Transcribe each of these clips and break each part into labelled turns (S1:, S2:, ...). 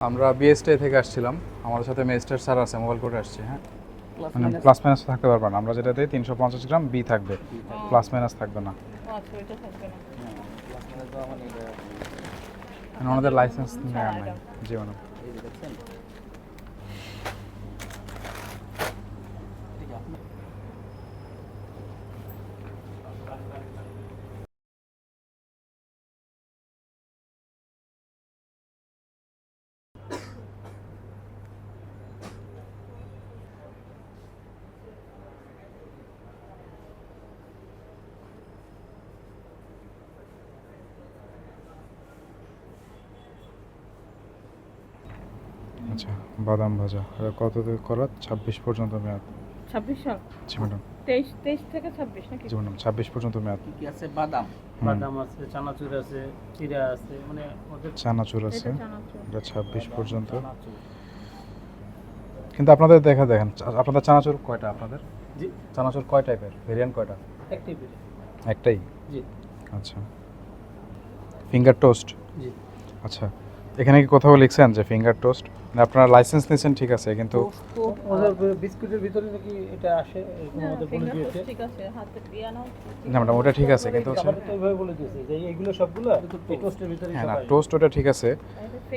S1: আমরা বিএসটি থেকে আসছিলাম। আমাদের সাথে মেস্টার স্যার আছে মোবাইল কোর্টে আসছে হ্যাঁ? মানে প্লাস মাইনাস থাকতে পারবে না। আমরা যেটা দিই তিনশো পঞ্চাশ গ্রাম বি থাকবে। প্লাস মাইনাস থাকবে না।
S2: আচ্ছা ওইটা থাকবে না।
S3: হ্যাঁ, মানে এটা-
S1: ওনাদের লাইসেন্স
S2: নেই
S1: নেওয়া নাই
S2: এটা।
S1: জি ম্যাডাম আচ্ছা বাদাম ভাজা। এটা কত থেকে করা ছাব্বিশ পর্যন্ত মেয়াদ।
S2: ছাব্বিশ সাল
S1: জি ম্যাডাম।
S2: তেইশ তেইশ থেকে ছাব্বিশ নাকি?
S1: জি ম্যাডাম ছাব্বিশ পর্যন্ত মেয়াদ।
S3: কি কি আছে? বাদাম।
S4: বাদাম আছে চানাচুর আছে চিরা আছে মানে ওদের
S1: চানাচুর আছে।
S2: এটা
S1: ছাব্বিশ পর্যন্ত। কিন্তু আপনাদের দেখা দেখেন আপনাদের চানাচুর কয়টা আপনাদের?
S4: জি।
S1: চানাচুর কয় টাইপের ভেরিয়েন্ট কয়টা?
S4: একটি বিড়ি।
S1: একটাই?
S4: জি।
S1: আচ্ছা। ফিঙ্গার টোস্ট
S4: জি।
S1: আচ্ছা। এখানে কি কোথাও লিখছেন যে ফিঙ্গার টোস্ট আপনারা লাইসেন্স নিয়েছেন ঠিক আছে কিন্তু
S4: বিস্কুটের ভিতরে নাকি এটা আসে এরকম
S2: না
S4: আমাদের বলে দিয়েছে।
S2: ঠিক আছে হাতে দিয়ে নাও।
S1: না ম্যাডাম ওটা ঠিক আছে কিন্তু
S4: আমাদের তো এইভাবে বলে দিয়েছে যে এইগুলো সবগুলো এই টোস্টের ভিতরে
S1: হ্যাঁ না টোস্ট ওটা ঠিক আছে।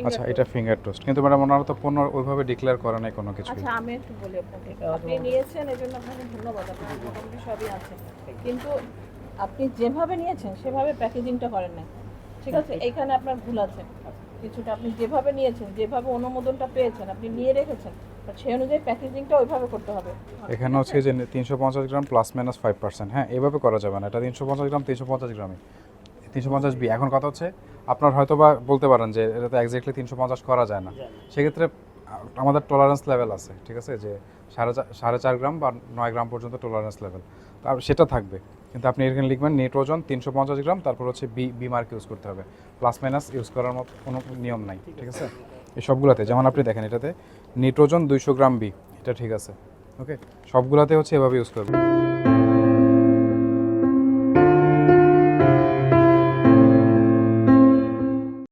S1: আচ্ছা এটা ফিঙ্গার টোস্ট কিন্তু ম্যাডাম ওনারা তো পণ্য ওইভাবে ডিক্লেয়ার করে নাই কোনো কিছু
S2: আচ্ছা আমি একটু বলি আপনাকে। আপনি নিয়েছেন এই জন্য আপনাকে ধন্যবাদ। আপনার মোটামুটি সবই আছে। কিন্তু আপনি যেভাবে নিয়েছেন সেভাবে প্যাকেজিংটা করেন নাই। ঠিক আছে এইখানে আপনার ভুল আছে। কিছুটা আপনি যেভাবে নিয়েছেন যেভাবে অনুমোদনটা পেয়েছেন আপনি নিয়ে রেখেছেন সেই অনুযায়ী প্যাকেজিংটা ওইভাবে করতে হবে।
S1: এখানে হচ্ছে যে তিনশো পঞ্চাশ gram plus minus five percent হ্যাঁ এভাবে করা যাবে না। এটা তিনশো পঞ্চাশ গ্রাম তিনশো পঞ্চাশ গ্রামই তিনশো পঞ্চাশ বি এখন কথা হচ্ছে আপনার হয়তো বা বলতে পারেন যে এটা তো এক্স্যাক্টলি তিনশো পঞ্চাশ করা যায় না। সেক্ষেত্রে আমাদের টলারেন্স লেভেল আছে ঠিক আছে? যে সাড়ে সাড়ে চার গ্রাম বা নয় গ্রাম পর্যন্ত টলারেন্স লেভেল তার সেটা থাকবে। কিন্তু আপনি এখানে লিখবেন নেট ওজন তিনশো পঞ্চাশ গ্রাম, তারপর হচ্ছে বি বি মার্ক ইউজ করতে হবে। প্লাস মাইনাস ইউজ করার মতো কোনো নিয়ম নাই, ঠিক আছে? এই সবগুলোতে, যেমন আপনি দেখেন এটাতে নাইট্রোজেন দুইশো গ্রাম বি এটা ঠিক আছে ওকে সবগুলোতে হচ্ছে এভাবে ইউজ করবেন।